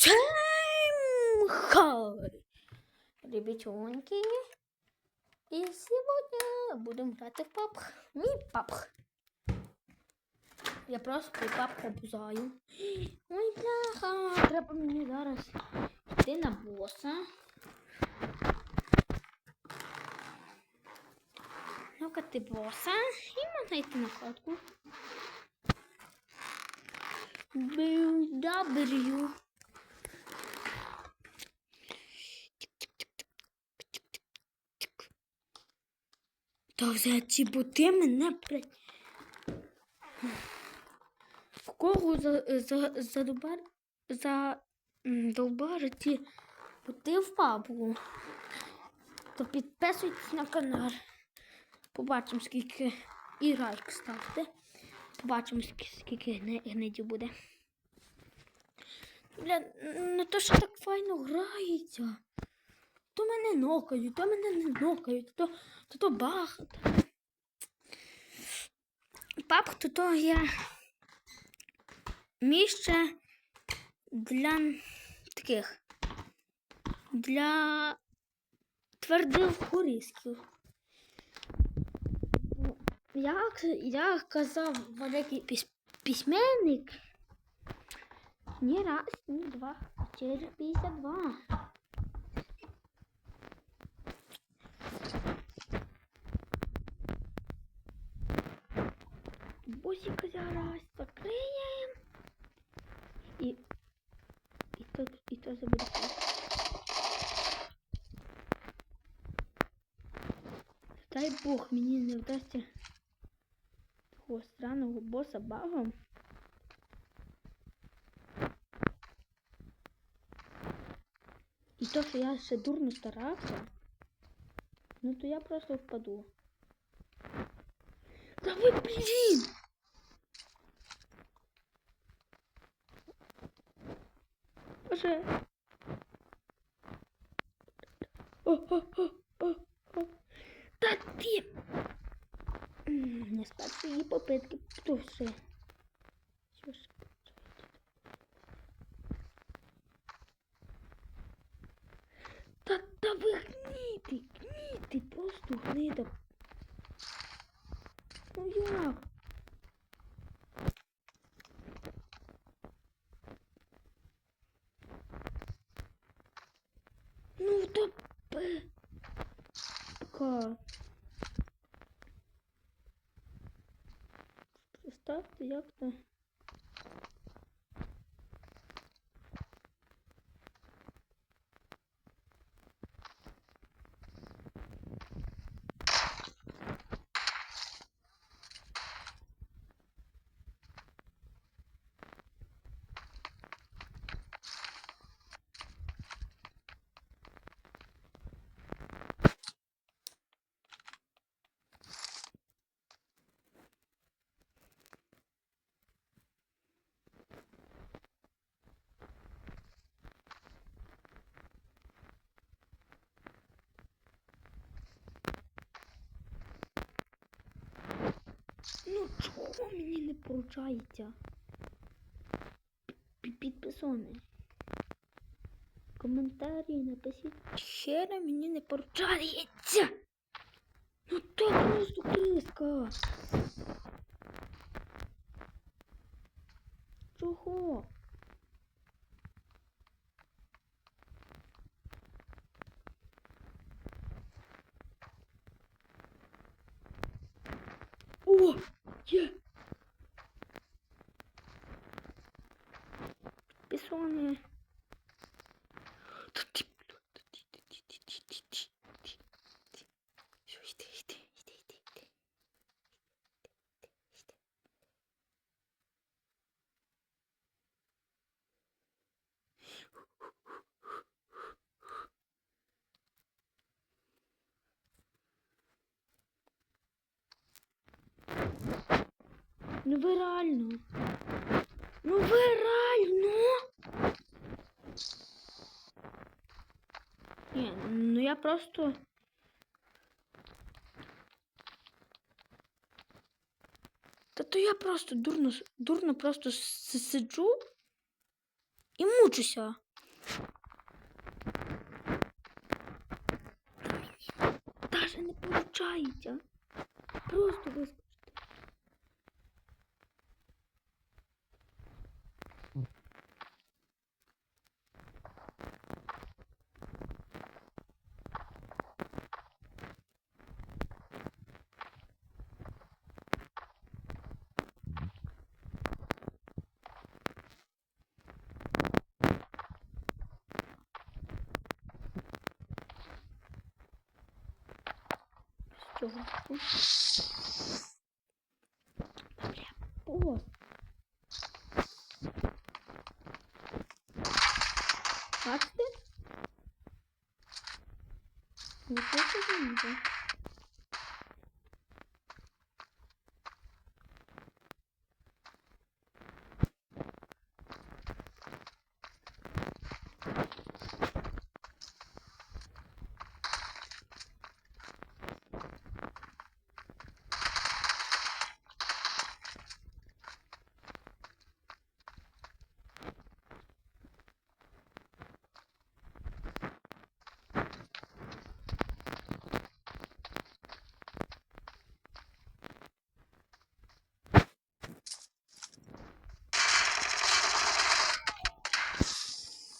Всем хай! Ребятоньки. И сегодня будем грати в папх. Мій папх. Я просто папх обузаю. Ой, бляха, треба мені зараз йти на боса. Ну-ка ти боса. І можна йти на хатку. W. Та за ці боти мене. В кого за, за, боти в папу, то підписуйтесь на канал. Побачимо, скільки і лайк ставте. Побачимо, скільки, скільки гни- гнидів буде. Бля, ну то що так файно грається. То мене нокають, то мене не нокають, то то, то бах. Папк, то то я місце для таких для твердих хорисків. Як, як казав великий піс- письменник, ні раз, ні два, чотири, п'ятдесят два. Бусика зараз закриємо. І, і то, і то забуде. Дай Бог мені не вдасться того странного боса багом. І то, що я ще дурно старався, ну то я просто впаду. Да ви, блін! Боже. Та ти! Не спать свої попитки, хто все. Що ж? Та, та ви гніти, гніти, просто гнида. Ну як? Ну то п. Ка. Представте, як то. Ну чого мені не поручається? Пі- Підписони. Коментарі напишіть. Щиро мені не поручається. Ну то просто криска. Чого? Ну ви реально. Ну ви реально. Ні, ну я просто. Та то я просто дурно дурно просто сиджу і мучуся. Даже не получається. Просто без... цього. Бля, пост. Бачите? Не хочу вийти.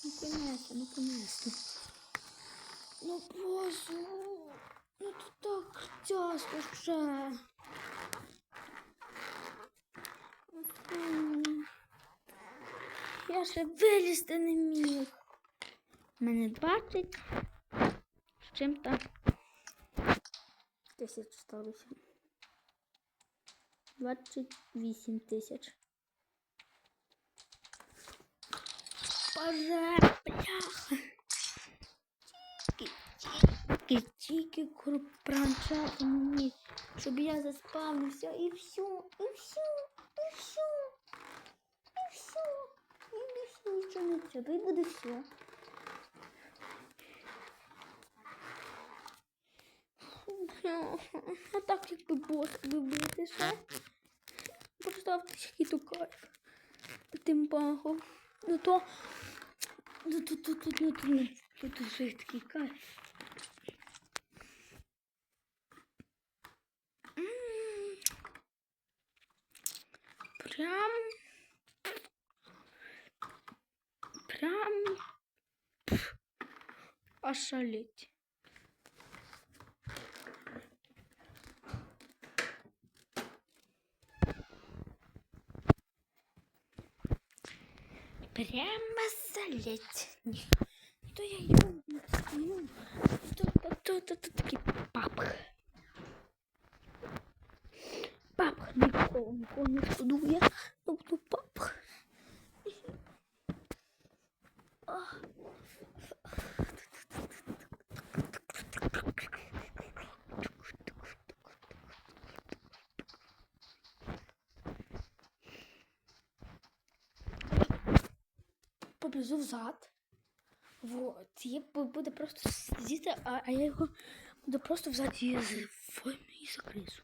Ну, понесло, ну, понесло. Ну, боже, ну тут так тяжко вже. Я ще вилізти не міг. Мене 20 з чим-то тисяч сталося. 28 тисяч. Боже, бляха. Тільки, тільки пранчати мені, щоб я заспавнився і все, і все, і все, і все, і більше нічого не треба, і буде все. А так якби бос вибити ще. Представте, який то кайф. Тим пахом. Ну то. Ну то тут тут ну, ну, тут вже такий кайф. М. Прям. Прям. пф, Ошалеть. Прямо залеть. То я йду. Ну, то, то, то, то, то такий папх. Папх нікого, нікого не шкодує. Ну, то папх. Ах. Побіжу взад. Вот. Є, бу- буде просто сидіти, а, а я його буду просто взад і з- і закрису.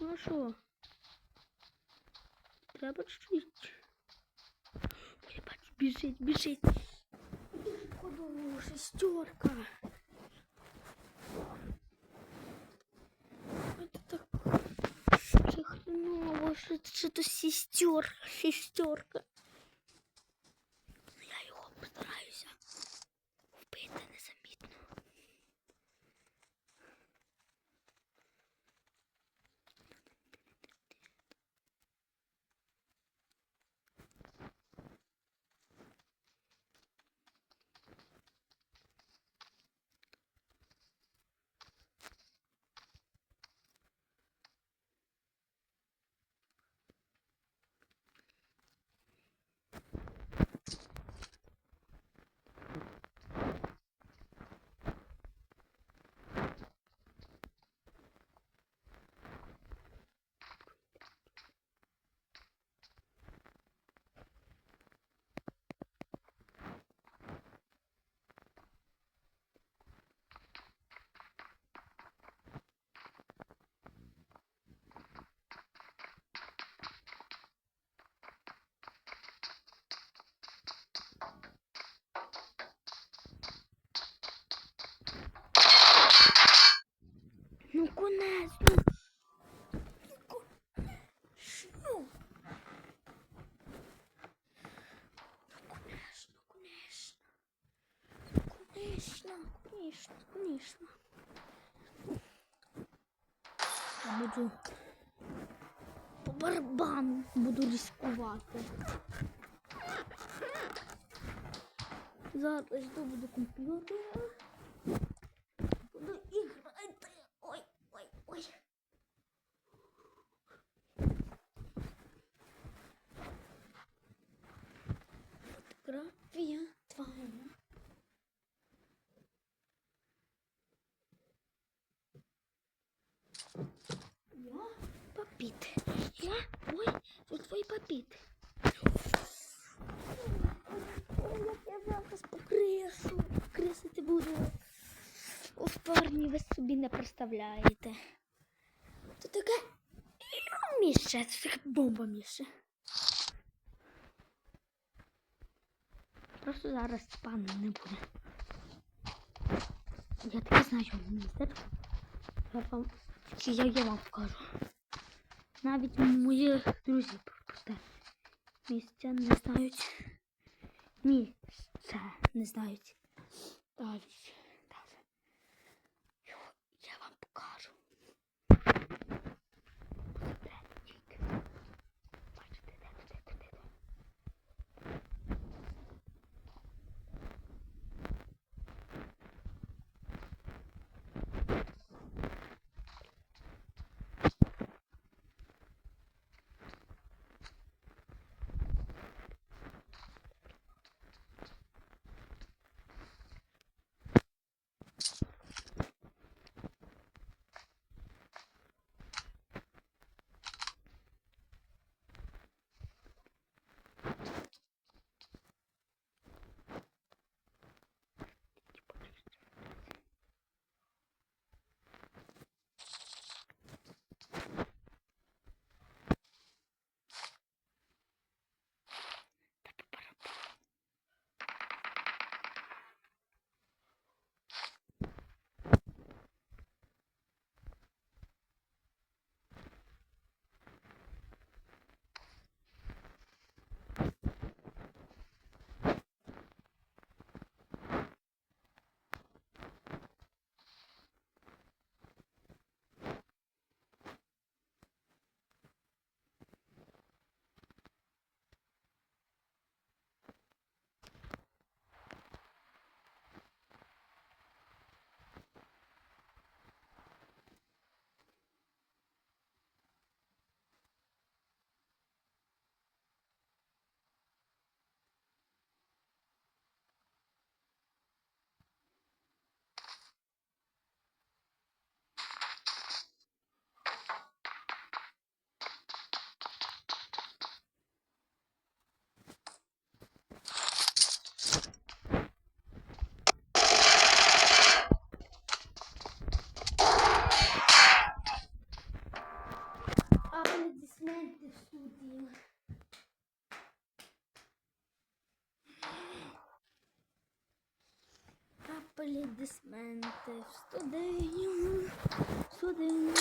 Ну що? Треба чуть-чуть. Ой, бачу, біжить, біжить. Ходу, шестерка. Это так це хреново, що, що то сестер, шестерка. Ну, Я його постараюся майонезну. Ну. Конечно, конечно. Конечно, конечно, конечно. Я буду по барбану буду рискувати. Зараз добуду комп'ютера. Попит. Я? Ой, тут твої попіти. Ой, як я зараз покришу. Крисити буду. Ох, парні, ви собі не представляєте. Це таке міще, це така бомба міще. Просто зараз спану не буде. Я таки знаю містер. Я вам я, я вам покажу. Навіть мої друзі просто місця не знають. Місця не знають. Навіть. Студії. Аплодисменти в студію. В студію.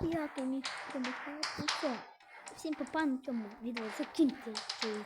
Я то міг промахати. Все. Всім попа на цьому відео закінчується.